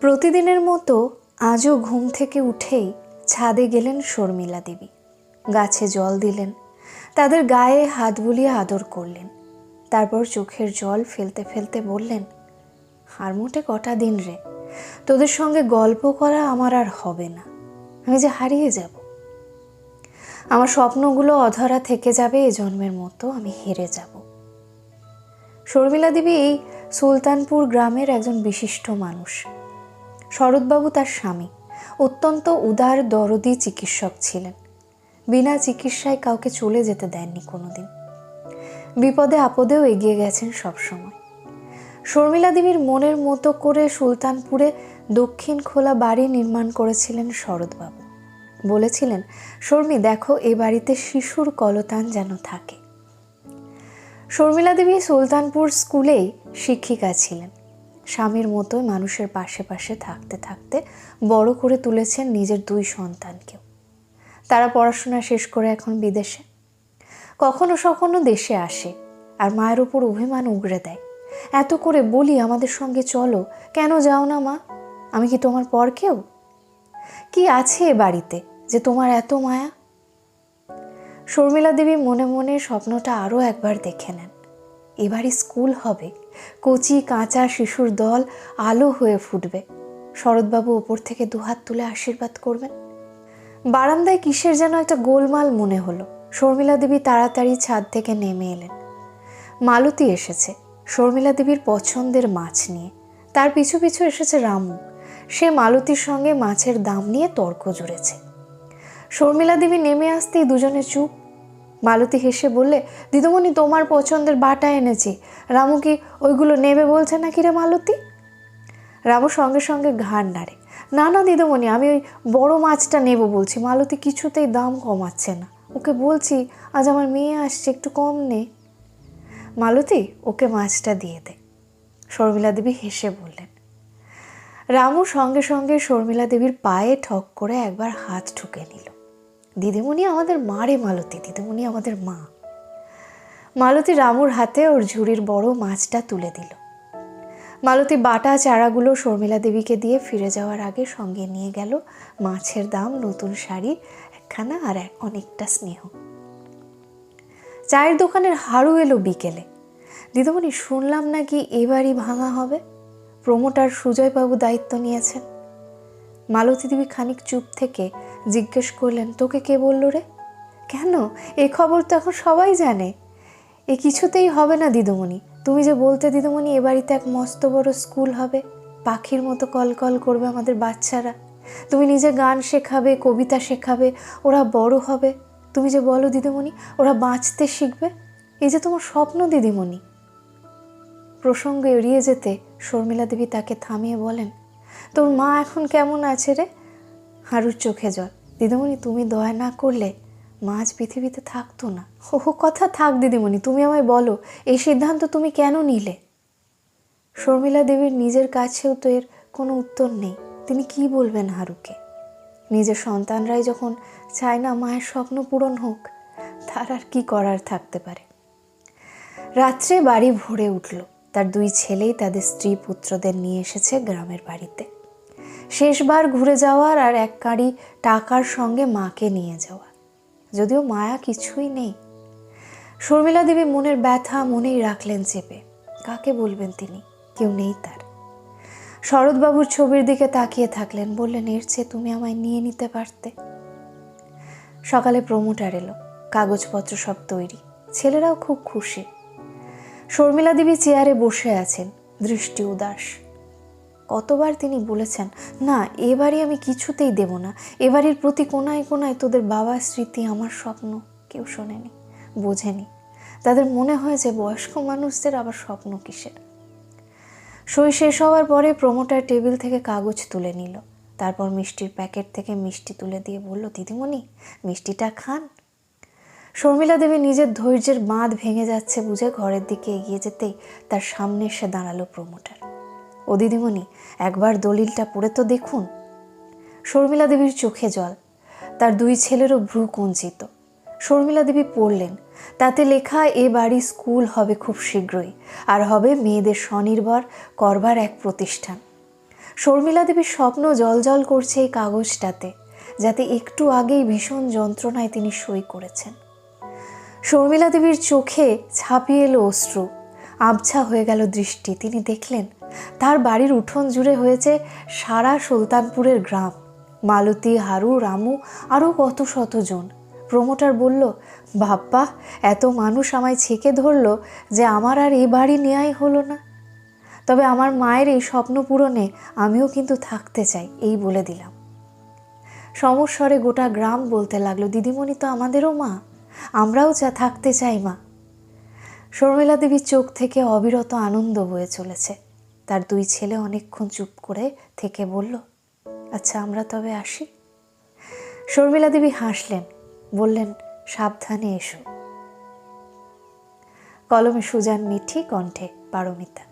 প্রতিদিনের মতো আজও ঘুম থেকে উঠেই ছাদে গেলেন শর্মিলা দেবী। গাছে জল দিলেন। তাদের গায়ে হাত বুলিয়ে আদর করলেন। তারপর চোখের জল ফেলতে ফেলতে বললেন, আর মোটে কটা দিন রে? তোদের সঙ্গে গল্প করা আমার আর হবে না। আমি যে হারিয়ে যাব। আমার স্বপ্নগুলো অধরা থেকে যাবে, এ জন্মের মতো আমি হেরে যাব। শর্মিলা দেবী এই সুলতানপুর গ্রামের একজন বিশিষ্ট মানুষ। শরৎবাবু তার স্বামী। অত্যন্ত উদার দরদি চিকিৎসক ছিলেন। বিনা চিকিৎসায় কাউকে চলে যেতে দেননি কোনোদিন। বিপদে আপদেও এগিয়ে গেছেন সবসময় শর্মিলা দেবীর মনের মতো করে সুলতানপুরে দক্ষিণ খোলা বাড়ি নির্মাণ করেছিলেন শরৎবাবু। বলেছিলেন, শর্মি, দেখো এ বাড়িতে শিশুর কলতান যেন থাকে। শর্মিলা দেবী সুলতানপুর স্কুলেই শিক্ষিকা ছিলেন। স্বামীর মতোই মানুষের পাশে পাশে থাকতে থাকতে বড় করে তুলেছেন নিজের দুই সন্তানকেও। তারা পড়াশোনা শেষ করে এখন বিদেশে। কখনো সখনো দেশে আসে আর মায়ের ওপর অভিমান উগড়ে দেয়। এত করে বলি আমাদের সঙ্গে চলো। কেন যাও না মা? আমি কি তোমার পর কেউ? কি আছে এ বাড়িতে যে তোমার এত মায়া? শর্মিলা দেবী মনে মনে স্বপ্নটা আরও একবার দেখে নেন। এবারই স্কুল হবে। কচি, কাঁচা শিশুর দল আলো হয়ে ফুটবে। শরৎবাবু ওপর থেকে দুহাত তুলে আশীর্বাদ করবেন। বারান্দায় কিসের যেন একটা গোলমাল মনে হলো। শর্মিলা দেবী তাড়াতাড়ি ছাদ থেকে নেমে এলেন। মালতী এসেছে। শর্মিলা দেবীর পছন্দের মাছ নিয়ে। তার পিছু পিছু এসেছে রামু। সে মালতীর সঙ্গে মাছের দাম নিয়ে তর্ক জুড়েছে। শর্মিলা দেবী নেমে আসতেই দুজনে চুপ মালতী হেসে বললে, দিদিমণি, তোমার পছন্দের বাটা এনেছি। রামু কি ওইগুলো নেবে বলছে না কি রে মালতী? রামু সঙ্গে সঙ্গে ঘাড় নাড়ে, না না দিদিমণি, আমি ওই বড় মাছটা নেব বলছি। মালতী কিছুতেই দাম কমাচ্ছে না। ওকে বলছি, আজ আমার মেয়ে আসছে, একটু কম নে। মালতী ওকে মাছটা দিয়ে দে। শর্মিলা দেবী হেসে বললেন, রামু সঙ্গে সঙ্গে শর্মিলা দেবীর পায়ে ঠক করে একবার হাত ঠুকে নিল। দিদিমণি আমাদের মা রে মালতী, দিদিমণি আমাদের মা। মালতী রামুর হাতে ওর ঝুড়ির বড় মাছটা তুলে দিল। মালতী বাটা চারাগুলো শর্মিলা দেবীকে দিয়ে ফিরে যাওয়ার আগে সঙ্গে নিয়ে গেল মাছের দাম, নতুন শাড়ি, একখানা আর অনেকটা স্নেহ। চায়ের দোকানের হাড়ু এলো বিকেলে। দিদিমণি, শুনলাম নাকি এবারই ভাঙা হবে? প্রমোটার সুজয়বাবু দায়িত্ব নিয়েছেন। মালতী দেবী খানিক চুপ থেকে জিজ্ঞেস করলেন, তোকে কে বলল রে? কেন? এ খবর তো এখন সবাই জানে। এ কিছুতেই হবে না দিদিমণি। তুমি যে বলতে দিদিমণি, এ বাড়িতে এক মস্ত বড় স্কুল হবে। পাখির মতো কলকল করবে আমাদের বাচ্চারা। তুমি নিজে গান শেখাবে, কবিতা শেখাবে, ওরা বড় হবে। তুমি যে বলো দিদিমণি, ওরা বাঁচতে শিখবে। এই যে তোমার স্বপ্ন দিদিমণি। প্রসঙ্গ এড়িয়ে যেতে শর্মিলা দেবী তাকে থামিয়ে বলেন, তোর মা এখন কেমন আছে রে? হারুর চোখে জল। দিদিমণি, তুমি দয়া না করলে মা আজ পৃথিবীতে থাকতো না। ও কথা থাক দিদিমণি, তুমি আমায় বলো, এই সিদ্ধান্ত তুমি কেন নিলে? শর্মিলা দেবীর নিজের কাছেও তো এর কোনো উত্তর নেই। তিনি কি বলবেন হারুকে? নিজের সন্তানরাই যখন চায় না মায়ের স্বপ্ন পূরণ হোক, তার আর কি করার থাকতে পারে? রাত্রে বাড়ি ভরে উঠল। তার দুই ছেলেই তাদের স্ত্রী পুত্রদের নিয়ে এসেছে গ্রামের বাড়িতে। শেষবার ঘুরে যাওয়ার আর এক কাঁড়ি টাকার সঙ্গে মাকে নিয়ে যাওয়া। যদিও মায়া কিছুই নেই। শর্মিলা দেবী মনের ব্যথা মনেই রাখলেন চেপে। কাকে বলবেন তিনি? কেউ নেই তার। শরৎবাবুর ছবির দিকে তাকিয়ে থাকলেন, বললেন, এর চেয়ে তুমি আমায় নিয়ে নিতে পারতে। সকালে প্রমোটার এলো। কাগজপত্র সব তৈরি। ছেলেরাও খুব খুশি। শর্মিলা দেবী চেয়ারে বসে আছেন। দৃষ্টি উদাস। কতবার তিনি বলেছেন, না, এবারই আমি কিছুতেই দেব না। এবারের প্রতি কোনায় কোনায় তোদের বাবার স্মৃতি আমার স্বপ্ন কেউ শোনেনি, বোঝেনি। তাদের মনে হয়েছে বয়স্ক মানুষদের আবার স্বপ্ন কিসের? সই শেষ হওয়ার পরে প্রমোটার টেবিল থেকে কাগজ তুলে নিল। তারপর মিষ্টির প্যাকেট থেকে মিষ্টি তুলে দিয়ে বলল, দিদিমণি, মিষ্টিটা খান। শর্মিলা দেবী নিজের ধৈর্যের বাঁধ ভেঙে যাচ্ছে বুঝে ঘরের দিকে এগিয়ে যেতেই তার সামনে এসে দাঁড়াল প্রমোটার। ও দিদিমণি, একবার দলিলটা পড়ে তো দেখুন। শর্মিলা দেবীর চোখে জল, তার দুই ছেলেরও ভ্রু কুঞ্চিত। শর্মিলা দেবী পড়লেন, তাতে লেখা, এ বাড়ি স্কুল হবে খুব শীঘ্রই, আর হবে মেয়েদের স্বনির্ভর, করবার এক প্রতিষ্ঠান। শর্মিলা দেবীর স্বপ্ন জলজল করছে এই কাগজটাতে, যাতে একটু আগেই ভীষণ যন্ত্রণায় তিনি সই করেছেন। শর্মিলা দেবীর চোখে ছাপিয়ে এলো অশ্রু, আবছা হয়ে গেল দৃষ্টি। তিনি দেখলেন তার বাড়ির উঠোন জুড়ে হয়েছে সারা সুলতানপুরের গ্রাম। মালতী, হারু, রামু আরও কত শতজন প্রমোটার বলল, বাপ্পা, এত মানুষ আমায় ছেঁকে ধরলো যে আমার আর এই বাড়ি নেওয়াই হলো না। তবে আমার মায়ের এই স্বপ্ন পূরণে আমিও কিন্তু থাকতে চাই, এই বলে দিলাম। সমস্বরে গোটা গ্রাম বলতে লাগল, দিদিমণি তো আমাদেরও মা, আমরাও যা থাকতে চাই মা। শর্মিলা দেবীর চোখ থেকে অবিরত আনন্দ বয়ে চলেছে। তার দুই ছেলে অনেকক্ষণ চুপ করে থেকে বলল আচ্ছা আমরা তবে আসি? শর্মিলা দেবী হাসলেন, বললেন, সাবধানে এসো। কলমে সুজান মিঠি কণ্ঠে পারমিতা।